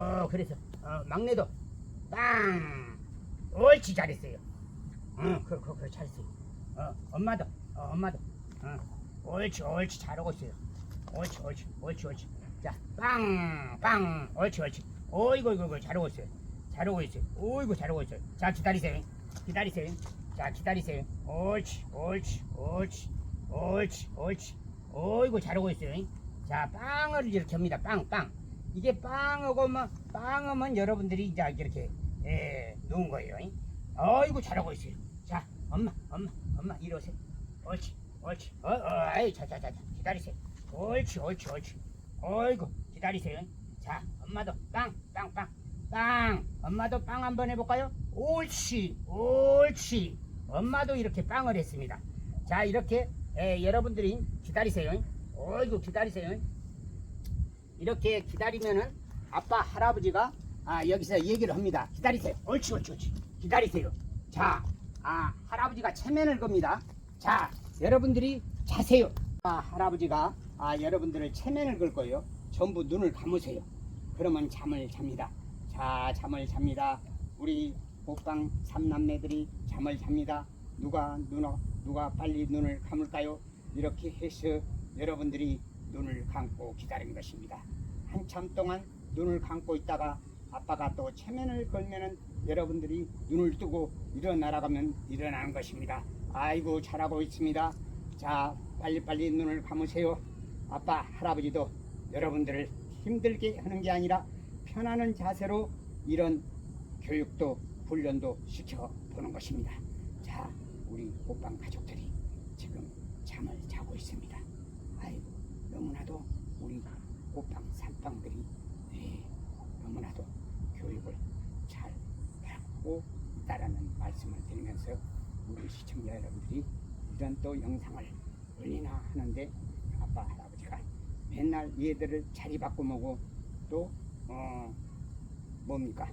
어 그래서 어, 막내도 빵! 옳지 잘했어요. 응 그래 그래 그래 잘했어요. 어 엄마도 어, 엄마도 어 옳지 옳지 잘하고 있어요. 옳지 옳지 옳지 옳지. 자빵빵 옳지 옳지. 어이구 이구 이구 잘하고 있어요. 잘하고 있어요. 어이구 잘하고 있어요. 자 기다리세요. 기다리세요. 자 기다리세요. 옳지 옳지 옳지 옳지 옳지. 어이구 잘하고 있어요. 자 빵을 이렇게 합니다. 빵빵 이게 빵하고 뭐 빵하면 여러분들이 이제 이렇게 예, 놓은 거예요. 잉? 어이구 잘하고 있어요. 자, 엄마, 엄마, 엄마 이리 오세요. 옳지, 옳지. 어, 어, 아이, 자, 자, 자, 자, 기다리세요. 옳지, 옳지, 옳지. 어이구 기다리세요. 자, 엄마도 빵, 빵, 빵, 빵. 엄마도 빵 한번 해볼까요? 옳지, 옳지. 엄마도 이렇게 빵을 했습니다. 자, 이렇게 예, 여러분들이 기다리세요. 잉? 어이구 기다리세요. 잉? 이렇게 기다리면은 아빠 할아버지가 아, 여기서 얘기를 합니다. 기다리세요. 옳지 옳지 옳지. 기다리세요. 자, 아 할아버지가 체면을 겁니다. 자, 여러분들이 자세요. 아, 할아버지가 아 여러분들을 체면을 걸 거예요. 전부 눈을 감으세요. 그러면 잠을 잡니다. 자, 잠을 잡니다. 우리 호빵 삼남매들이 잠을 잡니다. 누가 누나 누가 빨리 눈을 감을까요? 이렇게 해서 여러분들이 눈을 감고 기다린 것입니다. 한참 동안 눈을 감고 있다가 아빠가 또 체면을 걸면은 여러분들이 눈을 뜨고 일어나라 가면 일어나는 것입니다. 아이고 잘하고 있습니다. 자 빨리빨리 눈을 감으세요. 아빠 할아버지도 여러분들을 힘들게 하는 게 아니라 편안한 자세로 이런 교육도 훈련도 시켜 보는 것입니다. 자 우리 호빵 가족들이 지금 잠을 자고 있습니다. 아이고 너무나도 우리 호빵 산빵들이 네, 너무나도 교육을 잘 받고 있다라는 말씀을 드리면서 우리 시청자 여러분들이 이런 또 영상을 올리나 하는데 아빠 할아버지가 맨날 얘들을 자리 바꾸고 또 어, 뭡니까?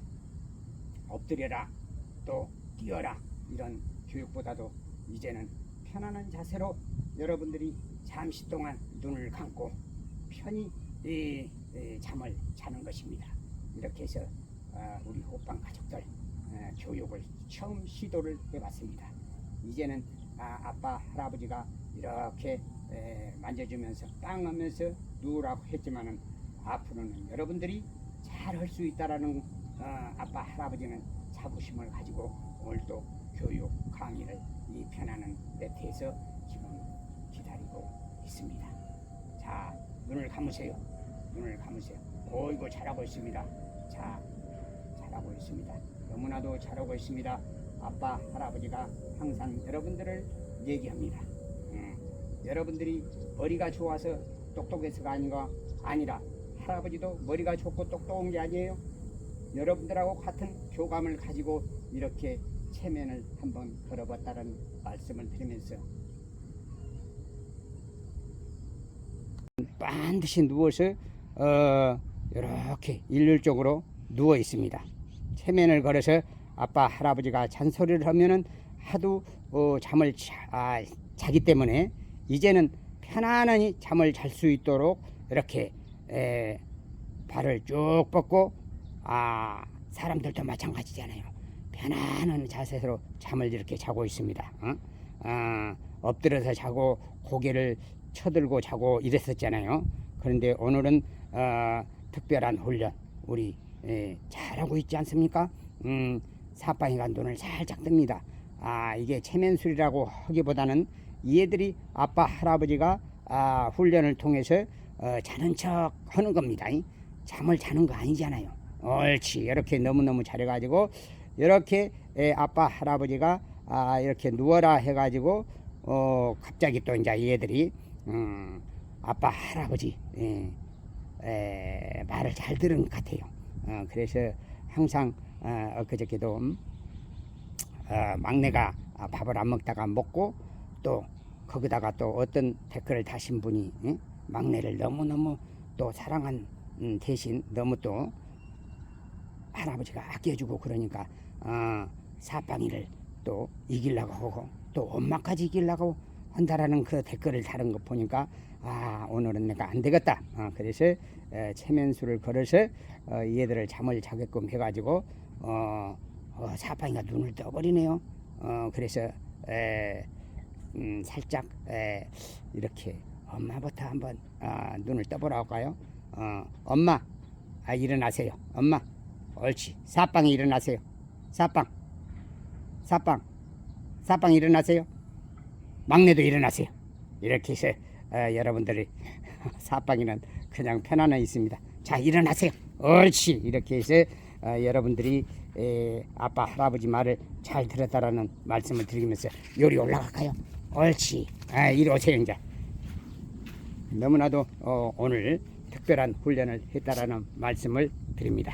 엎드려라 또 뛰어라 이런 교육보다도 이제는 편안한 자세로 여러분들이 잠시 동안 눈을 감고 편히 이, 이 잠을 자는 것입니다. 이렇게 해서 아, 우리 호빵 가족들 아, 교육을 처음 시도를 해봤습니다. 이제는 아, 아빠 할아버지가 이렇게 에, 만져주면서 빵 하면서 누우라고 했지만은 앞으로는 여러분들이 잘 할 수 있다라는 어, 아빠 할아버지는 자부심을 가지고 오늘도 교육 강의를 이 편안한 매트에서 있습니다. 자, 눈을 감으세요. 눈을 감으세요. 어이구 잘하고 있습니다. 자, 잘하고 있습니다. 너무나도 잘하고 있습니다. 아빠, 할아버지가 항상 여러분들을 얘기합니다. 음, 여러분들이 머리가 좋아서 똑똑해서가 아니가 아니라 할아버지도 머리가 좋고 똑똑한 게 아니에요. 여러분들하고 같은 교감을 가지고 이렇게 체면을 한번 걸어봤다는 말씀을 드리면서 반드시 누워서 어, 이렇게 일률적으로 누워 있습니다. 체면을 걸어서 아빠 할아버지가 잔소리를 하면은 하도 어, 잠을 자, 아, 자기 때문에 이제는 편안하니 잠을 잘 수 있도록 이렇게 에, 발을 쭉 뻗고 아 사람들도 마찬가지잖아요. 편안한 자세로 잠을 이렇게 자고 있습니다. 어? 아, 엎드려서 자고 고개를 쳐들고 자고 이랬었잖아요. 그런데 오늘은 어, 특별한 훈련 우리 에, 잘하고 있지 않습니까? 음, 사빠이가 눈을 살짝 뜹니다. 아 이게 체면술이라고 하기보다는 얘들이 아빠 할아버지가 아, 훈련을 통해서 어, 자는 척 하는 겁니다. 이. 잠을 자는 거 아니잖아요. 옳지 이렇게 너무너무 잘해가지고 이렇게 에, 아빠 할아버지가 아, 이렇게 누워라 해가지고 어, 갑자기 또 이제 얘들이 음, 아빠 할아버지 예, 에, 말을 잘 들은 것 같아요. 어, 그래서 항상 어, 엊그저께도 음, 어, 막내가 아, 밥을 안 먹다가 먹고 또 거기다가 또 어떤 댓글을 다신 분이 응? 막내를 너무너무 또 사랑한 음, 대신 너무 또 할아버지가 아껴주고 그러니까 어, 사빵이를 또 이기려고 하고 또 엄마까지 이기려고 한다라는 그 댓글을 다른 거 보니까 아 오늘은 내가 안 되겠다 어, 그래서 에, 체면수를 걸어서 어, 얘들을 잠을 자게끔 해가지고 어, 어, 사방이가 눈을 떠버리네요. 어, 그래서 에, 음, 살짝 에, 이렇게 엄마부터 한번 아, 눈을 떠보라 할까요? 어, 엄마, 아, 일어나세요. 엄마, 옳지. 사빵이 일어나세요. 사빵, 사빵, 사빵 일어나세요. 막내도 일어나세요. 이렇게 해서 어, 여러분들이 사빵이는 그냥 편안해 있습니다. 자 일어나세요. 옳지. 이렇게 해서 어, 여러분들이 에, 아빠 할아버지 말을 잘 들었다라는 말씀을 드리면서 요리 올라갈까요? 옳지. 아, 이리 오세요 이제. 너무나도 어, 오늘 특별한 훈련을 했다라는 말씀을 드립니다.